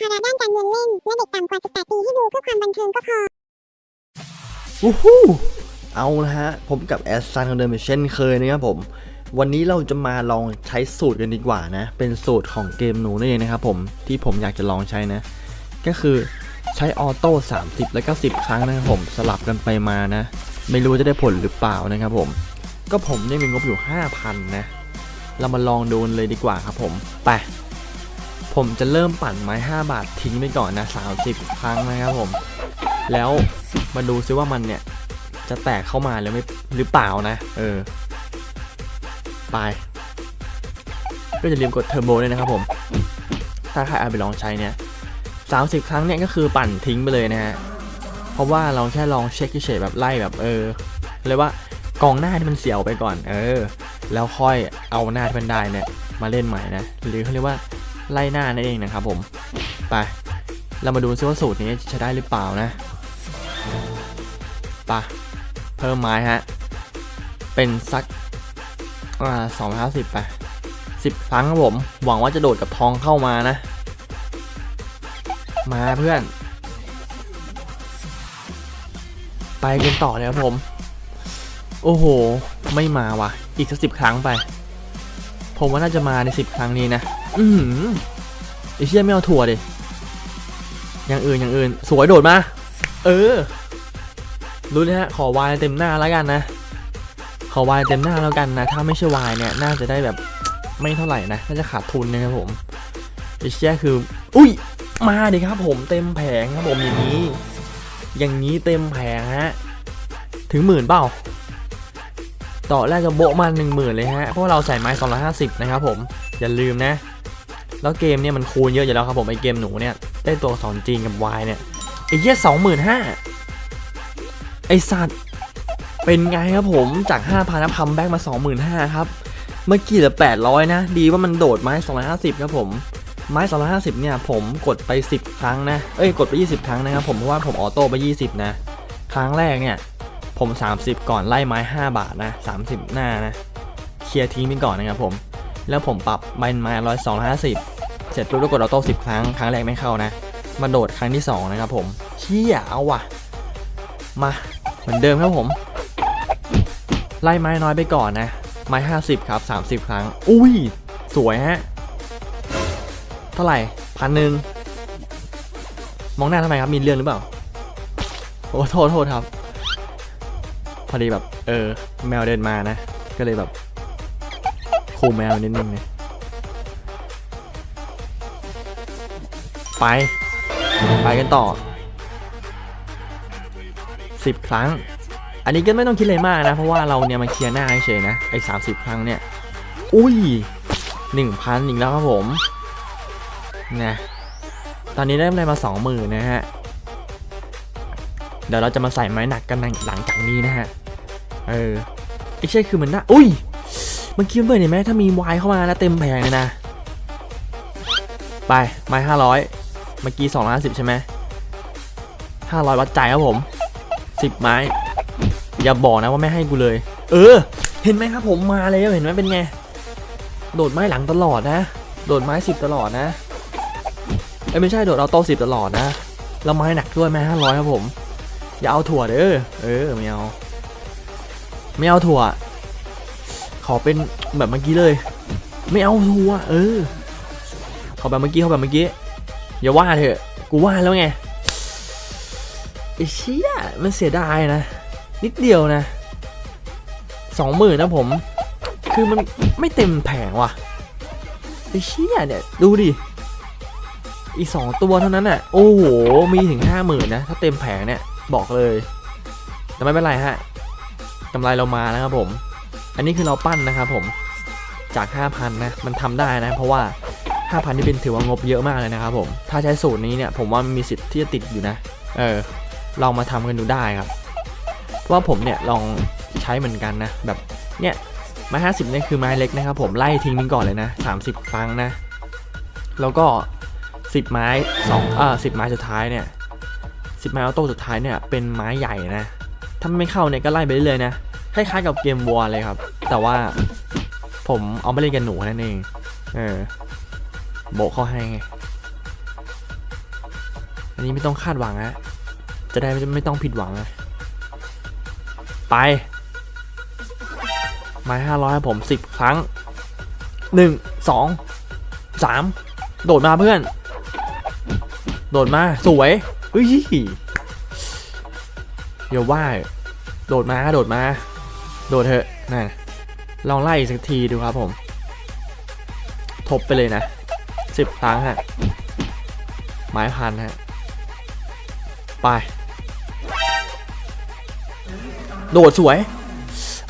ภาระด้านการเงินเล่น และเด็กต่ำกว่า 18 ปีที่ดูเพื่อความบันเทิงก็พอวู้ฮู้เอาละฮะ ผมกับแอสซันคนเดิมเช่นเคยนะครับผม วันนี้เราจะมาลองใช้สูตรกันดีกว่านะ เป็นสูตรของเกมหนูนั่นเองนะครับผม ที่ผมอยากจะลองใช้นะ ก็คือใช้ออโต้ 30 แล้วก็10ครั้งนะครับผม สลับกันไปมานะ ไม่รู้จะได้ผลหรือเปล่านะครับผม ก็ผมได้มีงบอยู่ 5,000 นะ เรามาลองดูกันเลยดีกว่าครับผม ไป ผมจะเริ่มปั่นไม้ 5 บาททิ้งไปก่อนนะ 30 ครั้งนะครับผม แล้วมาดูซิว่ามันเนี่ย จะแตกเข้ามาหรือไม่หรือเปล่านะ เออ ไป ก็อย่าลืมกดเทอร์โบด้วยนะครับผม ถ้าใครเอาไปลองใช้เนี่ย 30 ครั้งเนี่ยก็คือปั่นทิ้งไปเลยนะฮะ เพราะว่าเราแค่ลองเช็คเฉยแบบไล่แบบเออเลยว่ากองหน้าที่มันเสียวไปก่อน เออ แล้วค่อยเอาหน้าที่มันได้เนี่ยมาเล่นใหม่นะ หรือเขาเรียกว่า ไล่หน้านั่นเองนะครับผม ไป เรามาดูซิว่าสูตรนี้จะได้หรือเปล่านะไปะเพิ่มไม้ฮะ เป็นสักอ่าสองห้าสิบไปสิบครั้งครับผม หวังว่าจะโดดกับทองเข้ามานะ มาเพื่อน ไปกันต่อเลยครับผม โอ้โห ไม่มาว่ะ อีกสักสิบครั้งไป ผมว่าน่าจะมาในสิบครั้งนี้นะ อือหือไอเชี่ยไม่เอาถั่วดิอย่างอื่นอย่างอื่น สวยโดดมา เออ รู้เลยฮะ ขอวายเต็มหน้าแล้วกันนะ ขอวายเต็มหน้าแล้วกันนะ ถ้าไม่ใช่วายเนี่ย น่าจะได้แบบไม่เท่าไหร่นะ น่าจะขาดทุนนะครับผมไอเชี่ยคือ อุ้ย มาดิครับผมเต็มแผงครับผมอย่างนี้ อย่างนี้เต็มแผงฮะ ถึงหมื่นเปล่า ต่อแรกจะโบะมันหนึ่งหมื่นเลยฮะ เพราะเราใส่ไม้ 250 นะครับผมอย่าลืมนะ แล้วเกมเนี่ยมันคูณเยอะอยู่แล้วครับผมไอเกมหนูเนี่ยได้ตัวสอนจีนกับวายเนี่ยไอ้เหี้ยสองหมื่นห้าไอสัตว์เป็นไงครับผมจาก 5 0 0พันคัมแบ็กมา 25,000ครับเมื่อกี้เหลือ800 นะ ดีว่ามันโดดไม้ 250 ครับผม ไม้ 250 เนี่ย ผมกดไป 10 ครั้งนะ เอ้ย กดไป 20 ครั้งนะครับผม เพราะว่าผมออโต้ไป 20 นะ ครั้งแรกเนี่ย ผม 30 ก่อนไล่ไม้ 5 บาทนะ 30 หน้านะ เคลียร์ทิ้งไปก่อนนะครับผม แล้วผมปรับใบไม้ร้อยสองห้าสิบเสร็จปุ๊บแล้วกดออโต้สิบครั้ง ครั้งแรกไม่เข้านะ มาโดดครั้งที่ 2 นะครับผมเชี่ยเอาว่ะ มาเหมือนเดิมครับผม ไล่ไม้น้อยไปก่อนนะ ไม้ 50 ครับ 30 ครั้ง อุ้ย สวยฮะ เท่าไหร่พันหนึ่งมองหน้าทำไมครับ มีเรื่องหรือเปล่า โอ้โทษโทษครับ พอดีแบบเออแมวเดินมานะ ก็เลยแบบคูแมวนิดนึงนะไป ไปกันต่อ10ครั้ง อันนี้ก็ไม่ต้องคิดอะไรมากนะ เพราะว่าเราเนี่ยมาเคลียร์หน้าเฉยนะ ไอ้30ครั้งเนี่ย อุ้ย1,000อีกแล้วครับผม นะ ตอนนี้ได้อะไรมา20,000นะฮะ เดี๋ยวเราจะมาใส่ไม้หนักกันหลังจากนี้นะฮะ เออไอ้ใช่คือมันน่าอุ้ยมื่อกี้เพื่อนเห็นไหมถ้ามีวายเข้ามาแล้วเต็มแผงเลยนะ ไป ไม้ห้าร้อยเมื่อกี้สองร้อยสิบใช่ไหมห้าร้อยวัดใจครับผมสิบไม้ อย่าบอกนะว่าไม่ให้กูเลย เออ เห็นไหมครับผมมาแล้วเห็นไหมเป็นไง โดดไม้หลังตลอดนะ โดดไม้สิบตลอดนะ เอ้ไม่ใช่โดดเอาโต้สิบตลอดนะ แล้วไม้หนักด้วยไม้ห้าร้อยครับผม อย่าเอาถั่วเด้อเออไม่เอาไม่เอาถั่ว ขอเป็นแบบเมื่อกี้เลย ไม่เอาทัวเออขอแบบเมื่อกี้ขอแบบเมื่อกี้อย่าว่าเถอะกูว่าแล้วไงไอ้เชี่ยมันเสียดายนะ นิดเดียวนะสองหมื่นนะผม คือมันไม่เต็มแผงว่ะไอ้เชี่ยเนี่ยดูดิ อีกสองตัวเท่านั้นอะ โอ้โห มีถึงห้าหมื่นนะ ถ้าเต็มแผงเนี่ย บอกเลย แต่ไม่เป็นไรฮะกำไรเรามาแล้วครับผม อันนี้คือเราปั้นนะครับผม จาก 5,000 นะ มันทำได้นะ เพราะว่า 5,000ที่เป็นถือว่างบเยอะมากเลยนะครับผม ถ้าใช้สูตรนี้เนี่ยผมว่ามีสิทธิ์ที่จะติดอยู่นะ เออ ลองมาทำกันดูได้ครับ ว่าผมเนี่ยลองใช้เหมือนกันนะ แบบ เนี่ย ไม้ 50เนี่ยคือไม้เล็กนะครับผม ไล่ทิ้งมันก่อนเลยนะ 30 ครั้งนะ แล้วก็ 10 ไม้2อ่า10 ไม้สุดท้ายเนี่ย 10ไม้ออโต้สุดท้ายเนี่ยเป็นไม้ใหญ่นะ ถ้าไม่เข้าเนี่ยก็ไล่ไปเรื่อยๆนะคล้ายๆกับเกมวอลเลยครับ แต่ว่าผมเอาไม่เล่นกันหนูนั่นเอง เออ โบเข้าให้ไง อันนี้ไม่ต้องคาดหวังนะจะได้ไม่ไม่ต้องผิดหวังนะไป ไม้ห้าร้อยผมสิบครั้งหนึ่งสองสามโดดมาเพื่อน โดดมาสวย เฮ้ยเดี๋ยวว่าโดดมาโดดมา โดดเถอะนั่นลองไล่อีกสักทีดูครับผม ทบไปเลยนะสิบครั้งฮะไม้พันฮะไป โดดสวย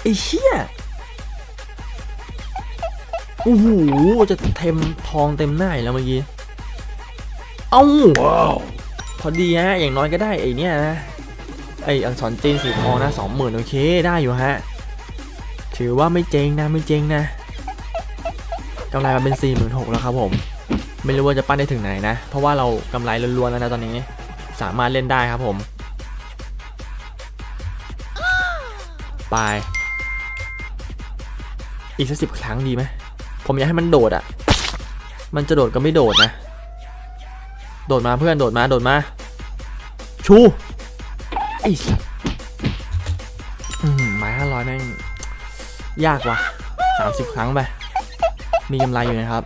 ไอ้เชี่ยโอ้โหจะเทมทองเต็มหน้าแล้วเมื่อกี้ เอ้า พอดีฮะ อย่างน้อยก็ได้ไอ้เนี่ยนะไออักษรจีนสีทองนะสองหมื่นโอเคได้อยู่ฮะ ถือว่าไม่เจ๊งนะไม่เจ๊งนะกำไรมาเป็น4ี่หมื่นหกแล้วครับผม ไม่รู้ว่าจะปั้นได้ถึงไหนนะ เพราะว่าเรากำไรล้วนๆแล้วนะตอนนี้ สามารถเล่นได้ครับผมไปอีกสักสิบครั้งดีไหมผมอยากให้มันโดดอะ่ะ มันจะโดดก็ไม่โดดนะ โดดมาเพื่อนโดดมาโดดมา ชูไอ้สัไม้ห้าร้อยแม่งยากว่ะสามสิบครั้งไป มีกำไรอยู่นะครับ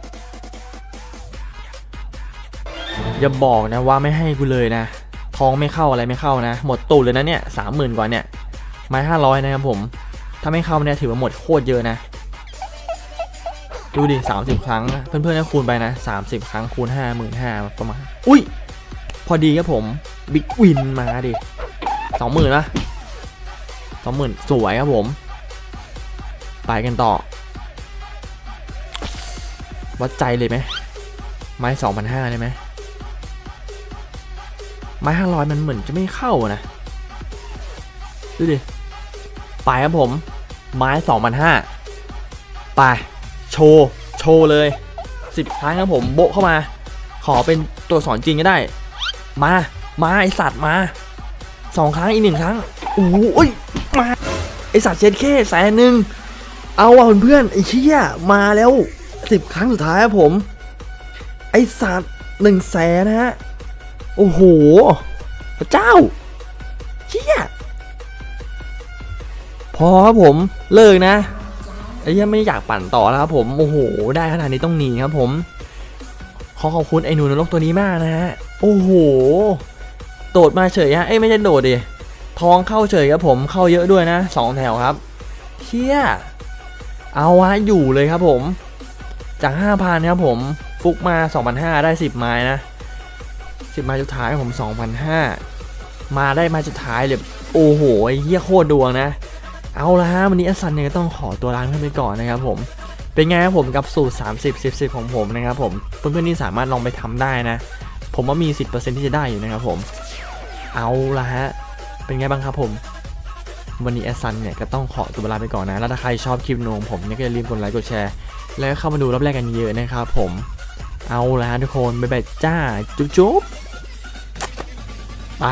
อย่าบอกนะว่าไม่ให้กูเลยนะทองไม่เข้าอะไรไม่เข้านะ หมดตูดเลยนะเนี่ยสามหมื่นกว่าเนี่ย ไม้ห้าร้อยนะครับผม ถ้าไม่เข้าเนี่ยถือว่าหมดโคตรเยอะนะ ดูดิสามสิบครั้ง เพื่อนๆก็คูณไปนะสามสิบครั้งคูณห้าหมื่นห้าประมาณ อุ้ย พอดีครับผมบิ๊กวินมาดิสองหมื่นนะสองหมื่นสวยครับผม ไปกันต่อ วัดใจเลยไหมไม้สองพันห้าได้ไหมไม้ห้าร้อยมันเหมือนจะไม่เข้านะ ดูดิ ไปครับผม ไม้สองพันห้าไป โชว์โชว์เลยสิบครั้งครับผมโบะเข้ามา ขอเป็นตัวสอนจริงก็ได้ มา มาไอสัตว์มาสองครั้งอีกหนึ่งครั้งโอ้ยมาไอสัตว์เช็ดแค่แสนหนึ่งเอาว่ะเพื่อนไอเชี่ยมาแล้วสิบครั้งสุดท้ายครับผม ไอสัตว์หนึ่งแสนนะฮะโอ้โหพระเจ้าเชี่ยพอครับผมเลิกนะ ไอ้ยังไม่อยากปั่นต่อแล้วครับผมโอ้โหได้ขนาดนี้ต้องหนีครับผม ขอขอบคุณไอ้หนูนรกตัวนี้มากนะฮะโอ้โหโดดมาเฉยฮะเอ้ยไม่ใช่โดดดิทองเข้าเฉยครับผมเข้าเยอะด้วยนะสองแถวครับเชี่ยเอาวะอยู่เลยครับผม จาก5,000ครับผมฟุกมา2,500ได้10ไม้นะ10ไม้สุดท้ายผม2,500มาได้มาสุดท้ายเลยโอ้โหเหี้ยโคตรดวงนะ เอาละฮะวันนี้อัสซันเนี่ยก็ต้องขอตัวลาเพื่อนไปก่อนนะครับผมเป็นไงครับผมกับสูตร 30 10 10 ของผมนะครับผมเพื่อนๆนี่สามารถลองไปทำได้นะ ผมว่ามี 10%ที่จะได้อยู่นะครับผม เอาละฮะ เป็นไงบ้างครับผมวันนี้แอสซันเนี่ยก็ต้องขอตัวลาไปก่อนนะ แล้วถ้าใครชอบคลิปหนูของผมเนี่ยก็อย่าลืมกดไลค์กดแชร์ แล้วเข้ามาดูรอบแรกกันเยอะนะครับผม เอาละฮะทุกคน บ๊ายบายจ้า จุ๊บจุ๊บไป